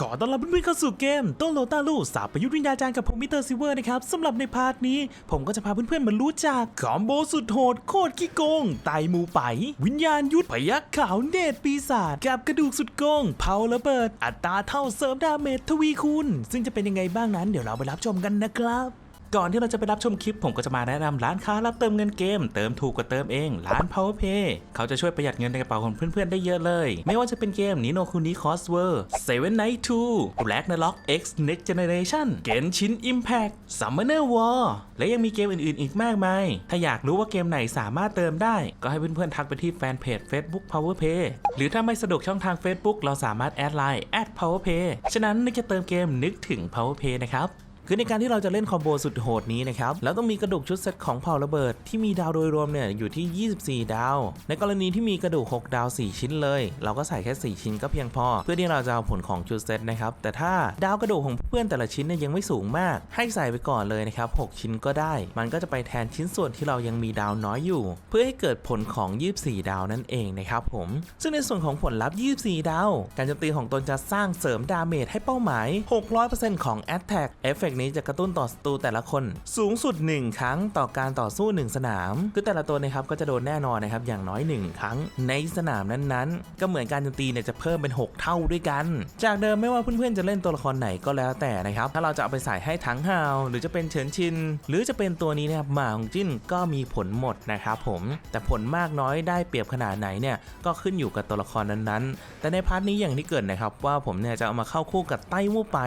ขอต้อนรับเพื่อนๆเข้าสู่เกมโต้โลตาลูสาวประยุทธ์วิญญาจารย์กับผมมิเตอร์ซิเวอร์นะครับสำหรับในพาร์ทนี้ ผมก็จะพาเพื่อนๆมารู้จักคอมโบสุดโหดโคตรขี้โกง ไตหมูไป วิญญาณยุทธพยักขาวเนตรปีศาจกับกระดูกสุดโกง เผาระเบิด อัตราเท่าเสริมดาเมจทวีคูณซึ่งจะเป็นยังไงบ้างนั้นเดี๋ยวเราไปรับชมกันนะครับ ก่อนที่เราจะไปรับชมคลิปผมก็จะมาแนะนำร้านค้ารับเติมเงินเกม เติมถูกกว่าเติมเองร้าน PowerPay เขาจะช่วยประหยัดเงินในกระเป๋าของเพื่อนๆได้เยอะเลย ไม่ว่าจะเป็นเกม Nino Kuni Crossword Seven Night 2 Ragnarok X Next Generation Genshin Impact Summoner War และยังมีเกมอื่นๆ อีกมากมาย ถ้าอยากรู้ว่าเกมไหนสามารถเติมได้ ก็ให้เพื่อนๆทักไปที่แฟนเพจ Facebook PowerPay หรือถ้าไม่สะดวกช่องทาง Facebook เราสามารถแอดไลน์ @PowerPay ฉะนั้นนึกจะเติมเกมนึกถึง PowerPay นะครับ คือในการที่เราจะเล่นคอมโบสุดโหดนี้นะครับแล้วต้องมีกระดูกชุดเซตของเผ่าระเบิดที่มีดาวโดยรวมเนี่ยอยู่ที่ 24 ดาว ในกรณีที่มีกระดูก 6 ดาว 4 ชิ้นเลย เราก็ใส่แค่ 4 ชิ้นก็เพียงพอ เพื่อที่เราจะเอาผลของชุดเซตนะครับแต่ถ้าดาวกระดูกของเพื่อนแต่ละชิ้นเนี่ยยังไม่สูงมาก ให้ใส่ไปก่อนเลยนะครับ 6 ชิ้นก็ได้ มันก็จะไปแทนชิ้นส่วนที่เรายังมีดาวน้อยอยู่ เพื่อให้เกิดผลของ 24 ดาวนั่นเองนะครับผมซึ่งในส่วนของผลลัพธ์ 24 ดาว การโจมตีของตนจะสร้างเสริมดาเมจให้เป้าหมาย 600%ของ Attack เอฟเฟกนี้จะกระตุ้นต่อศัตรูแต่ละคน สูงสุด 1 ครั้งต่อการต่อสู้ 1 สนาม คือแต่ละตัวนะครับก็จะโดนแน่นอนนะครับอย่างน้อย 1 ครั้งในสนามนั้นๆ ก็เหมือนการโจมตีเนี่ยจะเพิ่มเป็น 6 เท่าด้วยกัน จากเดิมไม่ว่าเพื่อนๆจะเล่นตัวละครไหนก็แล้วแต่นะครับถ้าเราจะเอาไปใส่ให้ทั้งฮาว หรือจะเป็นเฉินชิน หรือจะเป็นตัวนี้นะครับหมาของจิ้นก็มีผลหมดนะครับผมแต่ผลมากน้อยได้เปรียบขนาดไหนเนี่ยก็ขึ้นอยู่กับตัวละครนั้นๆ แต่ในพาร์ทนี้อย่างที่เกิดนะครับว่าผมเนี่ยจะเอามาเข้าคู่กับไต้มู่ไป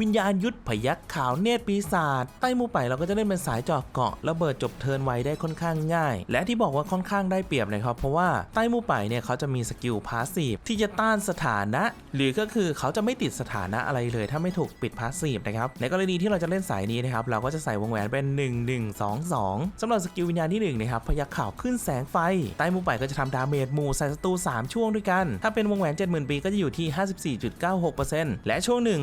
วิญญาณยุทธพยักขาวาวเนตรปีศาจไต้มู่ไปเราก็จะเล่นเป็นสายจาะเกาะระเบิดจบเทินไวได้ค่อนข้างง่าย และที่บอกว่าค่อนข้างได้เปรียบนะครับเพราะว่าไต้มู่ไปเนี่ยเขาจะมีสกิลพาสซีฟที่จะต้านสถานะ หรือก็คือเขาจะไม่ติดสถานะอะไรเลย ถ้าไม่ถูกปิดพาสซีฟนะครับในกรณีที่เราจะเล่นสายนี้นะครับเราก็จะใส่วงแหวนเป็น 1 1 2 2สำหรับสกิลวิญญาณที่1นะครับพยักข่าวขึ้นแสงไฟไต้มู่ไปก็จะทำดาเมจหมู่ใส่ศัตรู3ช่วงด้วยกัน ถ้าเป็นวงแหวน 70,000ปีก็จะอยู่ที่ 54.96%และช่วงหนึ่ง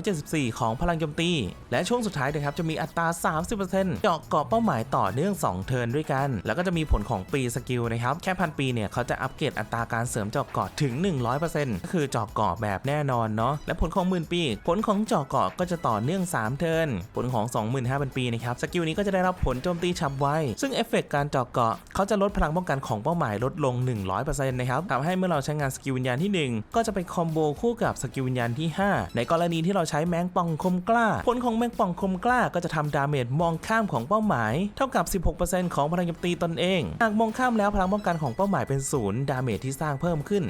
274 ของพลังโจมตีและช่วงสุดท้ายนะครับจะมีอัตรา 30%เจาะเกาะเป้าหมายต่อเนื่อง 2 เทิร์นด้วยกัน แล้วก็จะมีผลของปีสกิลนะครับ แค่พันปีเนี่ยเขาจะอัปเกรดอัตราการเสริมเจาะเกาะถึง 100%ก็คือเจาะเกาะแบบแน่นอนเนาะ และผลของหมื่นปี ผลของเจาะเกาะก็จะต่อเนื่อง 3 เทิร์น ผลของ 25,000 ปีนะครับ สกิลนี้ก็จะได้รับผลโจมตีฉับไว ซึ่งเอฟเฟกต์การเจาะเกาะเขาจะลดพลังป้องกันของเป้าหมายลดลง 100%นะครับทำให้เมื่อเราใช้งานสกิลวิญญาณที่ 1 ก็จะไปคอมโบคู่กับสกิลวิญญาณที่ 5 ในกรณีที่เราใช้แมงปองคมกล้าผลของแมงป่องคมกล้าก็จะทำดาเมจมองข้ามของเป้าหมาย เท่ากับ 16%ของพลังโจมตีตนเอง หากมองข้ามแล้วพลังป้องกันของเป้าหมายเป็นศูนย์ดาเมจที่สร้างเพิ่มขึ้น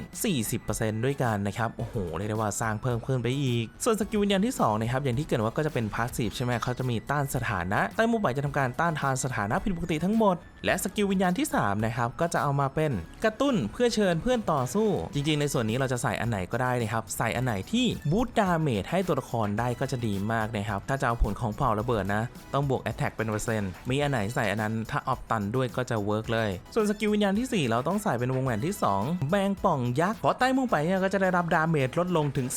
40%ด้วยกันนะครับ โอ้โหเรียกได้ว่าสร้างเพิ่มขึ้นไปอีก ส่วนสกิลวิญญาณที่2นะครับอย่างที่เกิดว่าก็จะเป็นพาสซีฟใช่ไหมเขาจะมีต้านสถานะใต้มุมใบจะทำการต้านทานสถานะผิดปกติทั้งหมด และสกิลวิญญาณที่3นะครับก็จะเอามาเป็นกระตุ้นเพื่อเชิญเพื่อนต่อสู้ จริง ๆ ในส่วนนี้เราจะใส่อันไหนก็ได้นะครับใส่อันไหนที่บูตดาเมจให้ตัวละครได้ก็จะดีมากนะครับถ้าจะเอาผลของเผ่าระเบิดนะ ต้องบวก Attack เป็นเปอร์เซ็นต์มีอันไหนใส่อันนั้นถ้าออฟตันด้วยก็จะเวิร์กเลย ส่วนสกิลวิญญาณที่ 4 เราต้องใส่เป็นวงแหวนที่ 2 แบงป่องยักษ์พราะใต้มุ่งไปเนี่ยก็จะได้รับดาเมจลดลงถึง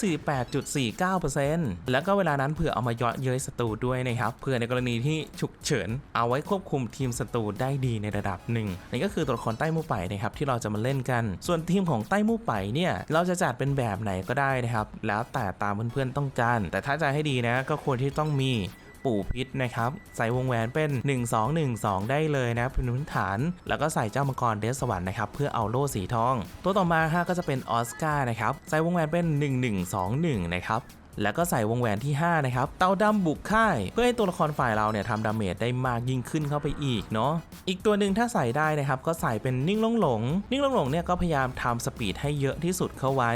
48.49%แล้วก็เวลานั้นเผื่อเอามาเยาะเย้ยศัตรูด้วยนะครับเพื่อในกรณีที่ฉุกเฉิน เอาไว้ควบคุมทีมศัตรูได้ดีในระดับหนึ่งนี่ก็คือตัวละครใต้มู่ไปนะครับที่เราจะมาเล่นกัน ส่วนทีมของใต้มู่ไปเนี่ยเราจะจัดเป็นแบบไหนก็ได้นะครับแล้วแต่ตามเพื่อนๆต้องการ แต่ถ้าจะให้ดีนะก็ควรที่ต้องมีปู่พิษนะครับ ใส่วงแหวนเป็น 1212 ได้เลยนะเป็นพื้นฐาน แล้วก็ใส่เจ้ามังกรเดสสวรรค์นะครับ เพื่อเอาโล่สีทอง ตัวต่อมาฮะก็จะเป็นออสการ์นะครับ ใส่วงแหวนเป็น 1121 นะครับ แล้วก็ใส่วงแหวนที่ 5 นะครับ เตาดำบุกค่าย เพื่อให้ตัวละครฝ่ายเราเนี่ยทำดาเมจได้มากยิ่งขึ้นเข้าไปอีกเนาะอีกตัวหนึ่งถ้าใส่ได้นะครับ ก็ใส่เป็นนิ่งลงหลง นิ่งลงหลงเนี่ยก็พยายามทำสปีดให้เยอะที่สุดเข้าไว้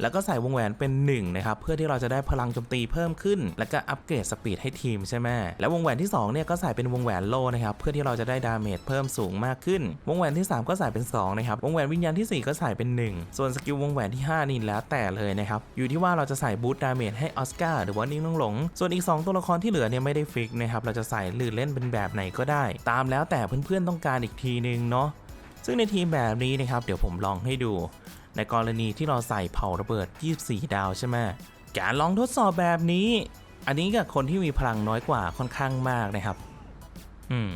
แล้วก็ใส่วงแหวนเป็น1นะครับเพื่อที่เราจะได้พลังโจมตีเพิ่มขึ้น แล้วก็อัปเกรดสปีดให้ทีมใช่ไหมแล้ววงแหวนที่2เนี่ยก็ใส่เป็นวงแหวนโลนะครับเพื่อที่เราจะได้ดาเมจเพิ่มสูงมากขึ้น วงแหวนที่ 3 ก็ใส่เป็น2นะครับวงแหวนวิญญาณที่ 4 ก็ใส่เป็น 1 ส่วนสกิลวงแหวนที่5นี่แล้วแต่เลยนะครับอยู่ที่ว่าเราจะใส่บูตดาเมจให้ออสการ์หรือว่านิ่งหลงหลง ส่วนอีก 2 ตัวละครที่เหลือเนี่ยไม่ได้ฟิกนะครับเราจะใส่หรือเล่นเป็นแบบไหนก็ได้ ตามแล้วแต่เพื่อนๆต้องการอีกทีนึงเนาะซึ่งในทีมแบบนี้นะครับเดี๋ยวผมลองให้ดู ในกรณีที่เราใส่เผาระเบิด 24 ดาวใช่ไหมการลองทดสอบแบบนี้ อันนี้กับคนที่มีพลังน้อยกว่าค่อนข้างมากนะครับ อืม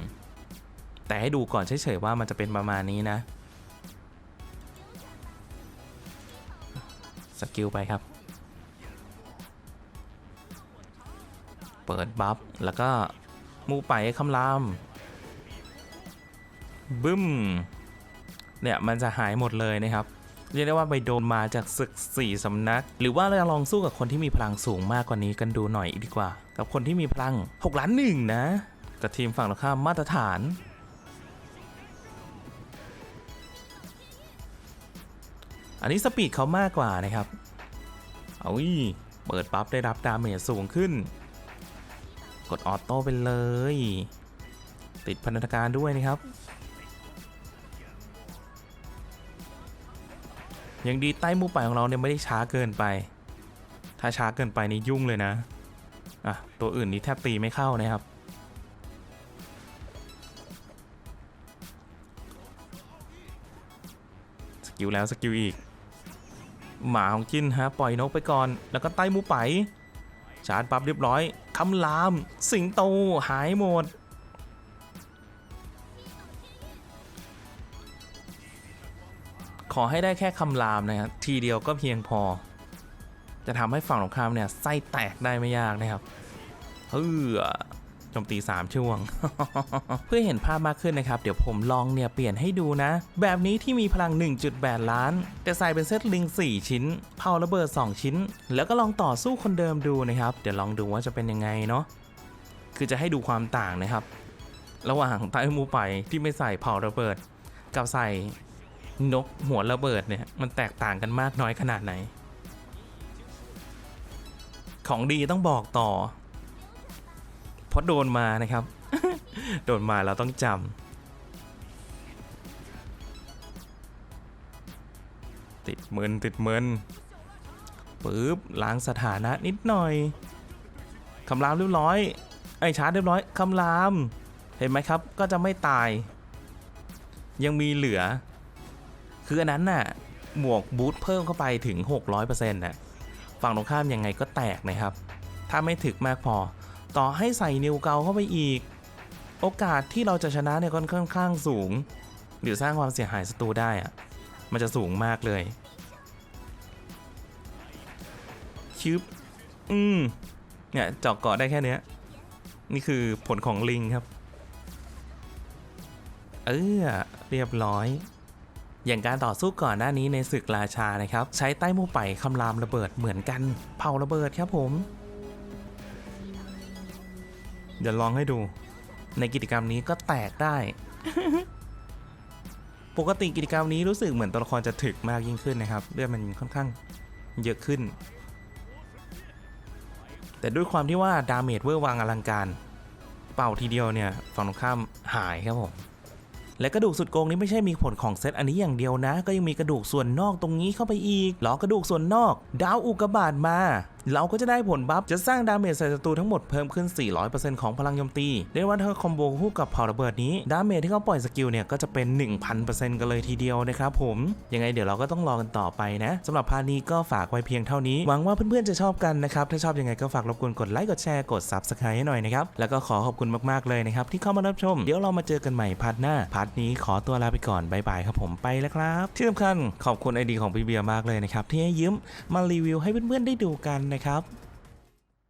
แต่ให้ดูก่อนเฉยๆว่ามันจะเป็นประมาณนี้นะ สกิลไปครับ เปิดบัฟแล้วก็มูไปคำรามบึ้ม เนี่ยมันจะหายหมดเลยนะครับ เรียกได้ว่าไปโดนมาจากศึกสี่สำนัก หรือว่าเราลองสู้กับคนที่มีพลังสูงมากกว่านี้กันดูหน่อยดีกว่า กับคนที่มีพลัง6ล้านหนึ่งนะกับทีมฝั่งตรงข้ามมาตรฐานอันนี้สปีดเขามากกว่านะครับ เอาอีเปิดปั๊บได้รับดาเมจสูงขึ้น กดออโต้ไปเลย ติดพันธการด้วยนะครับ ยังดีใต้มูป่าของเราเนี่ยไม่ได้ช้าเกินไป ถ้าช้าเกินไปนี่ยุ่งเลยนะอะตัวอื่นนี่แทบตีไม่เข้านะครับสกิลแล้วสกิลอีก หมาของจินฮะปล่อยนกไปก่อน แล้วก็ใต้มูไป ชาร์จปั๊บเรียบร้อยคำราม สิงโตหายหมด ขอให้ได้แค่คำรามนะครับทีเดียวก็เพียงพอ จะทำให้ฝั่งของข้ามเนี่ยไส้แตกได้ไม่ยากนะครับเฮ้อ มตี 3 ช่วง เพื่อเห็นภาพมากขึ้นนะครับ เดี๋ยวผมลองเนี่ยเปลี่ยนให้ดูนะ แบบนี้ที่มีพลัง 1.8 ล้าน แต่ใส่เป็นเซตลิง 4 ชิ้น เผาระเบิด 2 ชิ้น แล้วก็ลองต่อสู้คนเดิมดูนะครับ เดี๋ยวลองดูว่าจะเป็นยังไงเนาะคือจะให้ดูความต่างนะครับ ระหว่างใต้มูไปที่ไม่ใส่เผาระเบิด กับใส่นกหัวระเบิดเนี่ยมันแตกต่างกันมากน้อยขนาดไหน ของดีต้องบอกต่อ เพราะโดนมานะครับ โดนมาเราต้องจำติดเมินติดเมินปึ๊บล้างสถานะนิดหน่อยคำรามเรียบร้อยไอ้ชาร์จเรียบร้อยคำรามเห็นไหมครับก็จะไม่ตาย ยังมีเหลือ คืออันนั้นน่ะหมวกบูทเพิ่มเข้าไปถึง 600%น่ะฝั่งตรงข้ามยังไงก็แตกนะครับ ถ้าไม่ถึกมากพอ ต่อให้ใส่นิวเกาเข้าไปอีก โอกาสที่เราจะชนะเนี่ยค่อนข้างสูง หรือสร้างความเสียหายศัตรูได้อะมันจะสูงมากเลยชึบอืมเนี่ยเจาะเกาะได้แค่เนี้ย นี่คือผลของลิงครับ เออเรียบร้อย อย่างการต่อสู้ก่อนหน้านี้ในศึกราชานะครับ ใช้ใต้มูไปคำรามระเบิดเหมือนกัน เผาระเบิดครับผม เดี๋ยวลองให้ดู ในกิจกรรมนี้ก็แตกได้ ปกติกิจกรรมนี้รู้สึกเหมือนตัวละครจะถึกมากยิ่งขึ้นนะครับเลือดมันค่อนข้างเยอะขึ้น แต่ด้วยความที่ว่าดาเมจเวอร์วางอลังการ เป่าทีเดียวเนี่ยฝั่งตรงข้ามหายครับผมและกระดูกสุดโกงนี้ไม่ใช่มีผลของเซตอันนี้อย่างเดียวนะ ก็ยังมีกระดูกส่วนนอกตรงนี้เข้าไปอีกหลอกระดูกส่วนนอก ดาวอุกกาบาตมา เราก็จะได้ผลบัฟจะสร้างดาเมจใส่ศัตรูทั้งหมดเพิ่มขึ้น 400%ของพลังโจมตีเรียกว่าถ้าคอมโบคู่กับเผาระเบิดนี้ ดาเมจที่เขาปล่อยสกิลเนี่ยก็จะเป็น 1000%กันเลยทีเดียวนะครับผม ยังไงเดี๋ยวเราก็ต้องรอกันต่อไปนะสำหรับพาร์ทนี้ก็ฝากไว้เพียงเท่านี้ หวังว่าเพื่อนๆจะชอบกันนะครับ ถ้าชอบยังไงก็ฝากรบกวนกดไลค์กดแชร์กด Subscribe ให้หน่อยนะครับ แล้วก็ขอขอบคุณมากๆเลยนะครับที่เข้ามารับชม เดี๋ยวเรามาเจอกันใหม่พาร์ทหน้า พาร์ทนี้ขอตัวลาไปก่อนบายบายครับผมไปแล้วครับ ที่สำคัญขอบคุณไอดีของพี่เบียร์มากเลยนะครับที่ให้ยืมมารีวิวให้เพื่อนๆได้ดูกันนะครับ